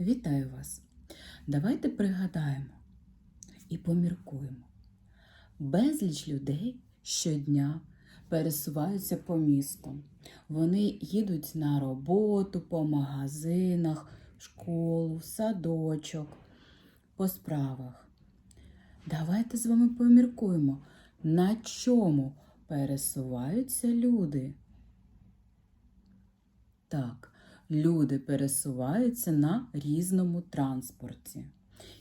Вітаю вас! Давайте пригадаємо і поміркуємо. Безліч людей щодня пересуваються по місту. Вони їдуть на роботу, по магазинах, в школу, в садочок, по справах. Давайте з вами поміркуємо, на чому пересуваються люди. Так, люди пересуваються на різному транспорті.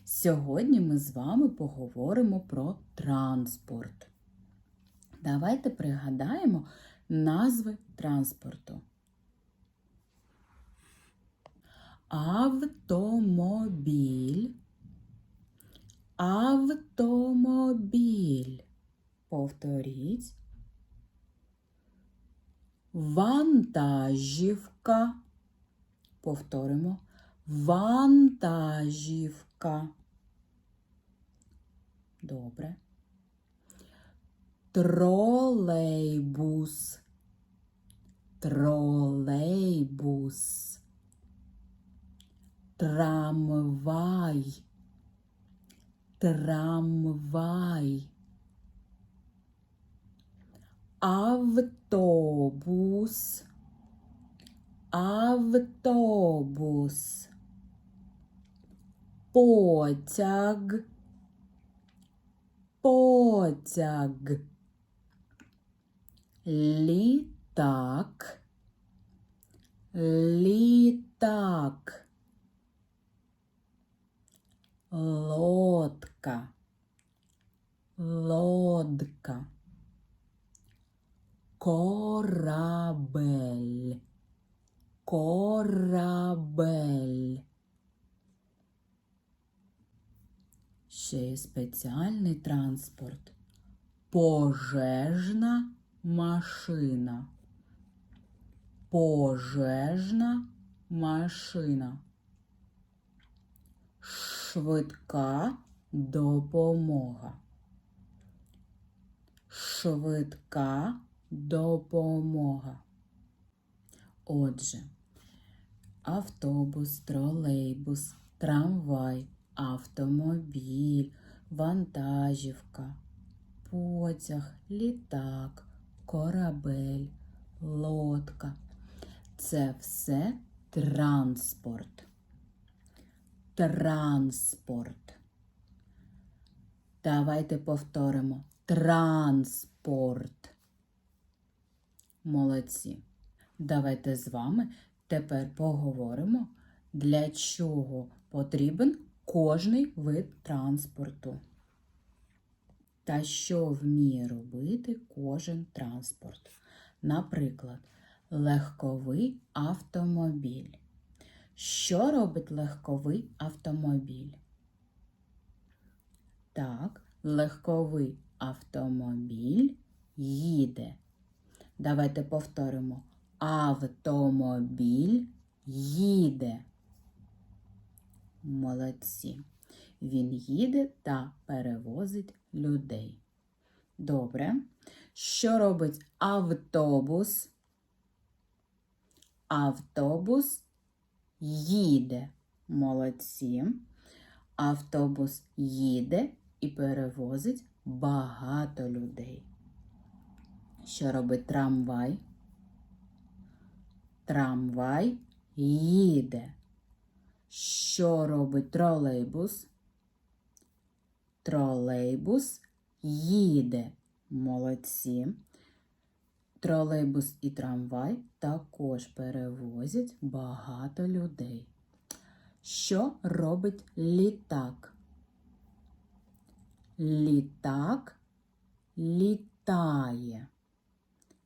Сьогодні ми з вами поговоримо про транспорт. Давайте пригадаємо назви транспорту. Автомобіль. Автомобіль. Повторіть. Вантажівка. Повторимо. Вантажівка. Добре. Тролейбус. Тролейбус. Трамвай. Трамвай. Автобус. Автобус. Потяг. Потяг. Літак. Літак. Лодка. Спеціальний транспорт. Пожежна машина. Пожежна машина. Швидка допомога. Швидка допомога. Отже, автобус, тролейбус, трамвай, автомобіль, вантажівка, потяг, літак, корабель, лодка. Це все транспорт. Транспорт. Давайте повторимо. Транспорт. Молодці. Давайте з вами тепер поговоримо, для чого потрібен кожний вид транспорту. Та що вміє робити кожен транспорт. Наприклад, легковий автомобіль. Що робить легковий автомобіль? Так, легковий автомобіль їде. Давайте повторимо. Автомобіль їде. Молодці. Він їде та перевозить людей. Добре. Що робить автобус? Автобус їде. Молодці. Автобус їде і перевозить багато людей. Що робить трамвай? Трамвай їде. Що робить тролейбус? Тролейбус їде. Молодці. Тролейбус і трамвай також перевозять багато людей. Що робить літак? Літак літає.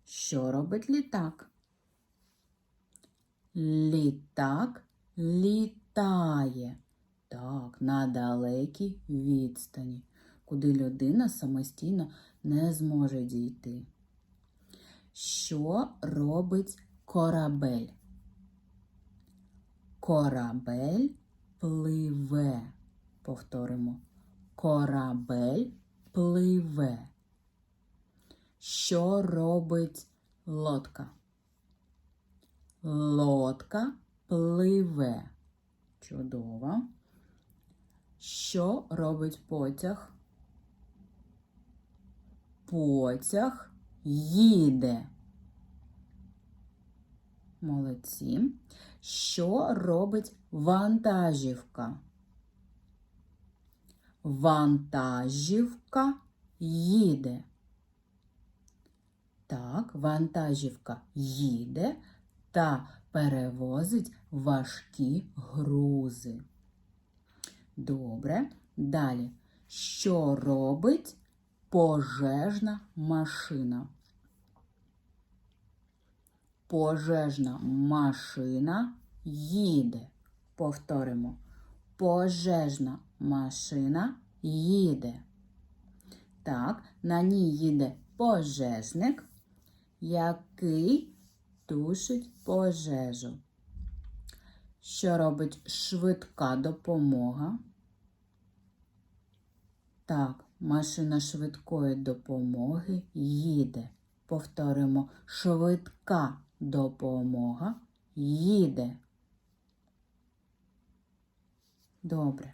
Що робить літак? Літак літає. Так, на далекій відстані, куди людина самостійно не зможе дійти. Що робить корабель? Корабель пливе. Повторимо. Корабель пливе. Що робить лодка? Лодка пливе. Чудово. Що робить потяг? Потяг їде. Молодці. Що робить вантажівка? Вантажівка їде. Так, вантажівка їде та перевозить важкі грузи. Добре. Далі. Що робить пожежна машина? Пожежна машина їде. Повторимо. Пожежна машина їде. Так, на ній їде пожежник, який тушить пожежу. Що робить швидка допомога? Так, машина швидкої допомоги їде. Повторимо, швидка допомога їде. Добре.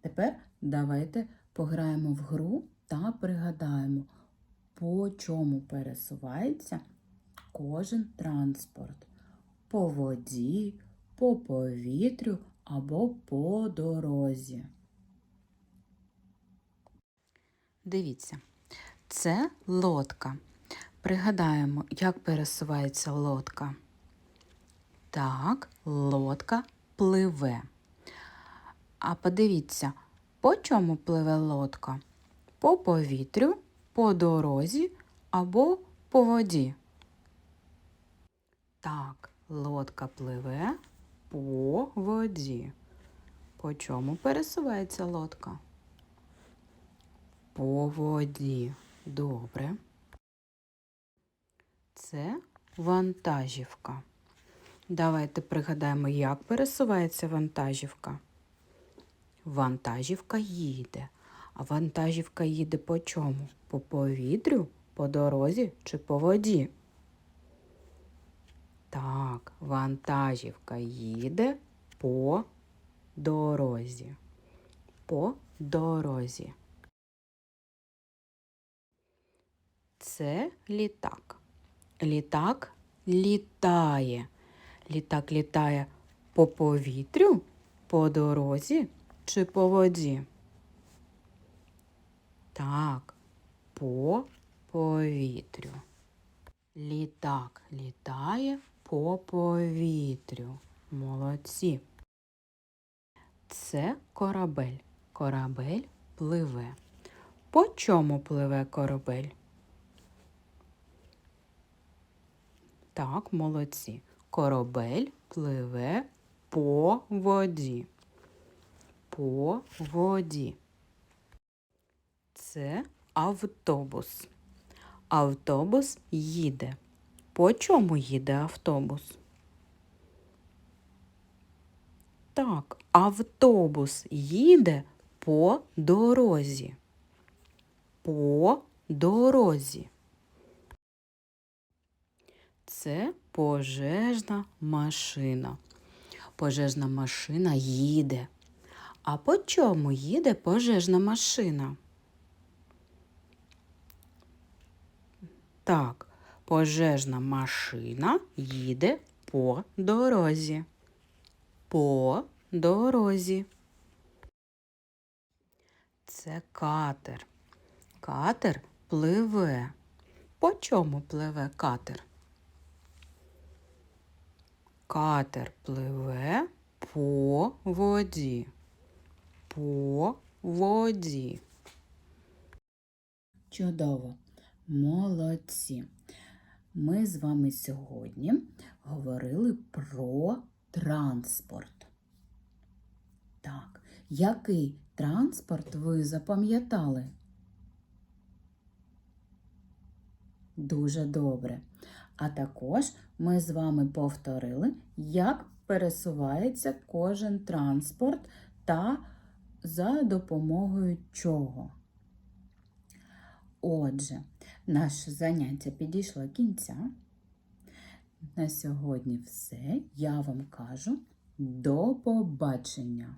Тепер давайте пограємо в гру та пригадаємо, по чому пересувається кожен транспорт. По воді, по повітрю або по дорозі. Дивіться, це лодка. Пригадаємо, як пересувається лодка. Так, лодка пливе. А подивіться, по чому пливе лодка? По повітрю, по дорозі або по воді. Так, лодка пливе по воді. По чому пересувається лодка? По воді. Добре. Це вантажівка. Давайте пригадаємо, як пересувається вантажівка. Вантажівка їде. А вантажівка їде по чому? По повітрю, по дорозі чи по воді? Так, вантажівка їде по дорозі. По дорозі. Це літак. Літак літає. Літак літає по повітрю, по дорозі чи по воді? Так, по повітрю. Літак літає по повітрю. Молодці. Це корабель. Корабель пливе. По чому пливе корабель? Так, молодці. Корабель пливе по воді. По воді. Це автобус. Автобус їде. По чому їде автобус? Так, автобус їде по дорозі. По дорозі. Це пожежна машина. Пожежна машина їде. А по чому їде пожежна машина? Так, пожежна машина їде по дорозі. По дорозі. Це катер. Катер пливе. По чому пливе катер? Катер пливе по воді. По воді. Чудово. Молодці. Ми з вами сьогодні говорили про транспорт. Так, який транспорт ви запам'ятали? Дуже добре. А також ми з вами повторили, як пересувається кожен транспорт та за допомогою чого. Отже, наше заняття підійшло кінця. На сьогодні все. Я вам кажу До побачення!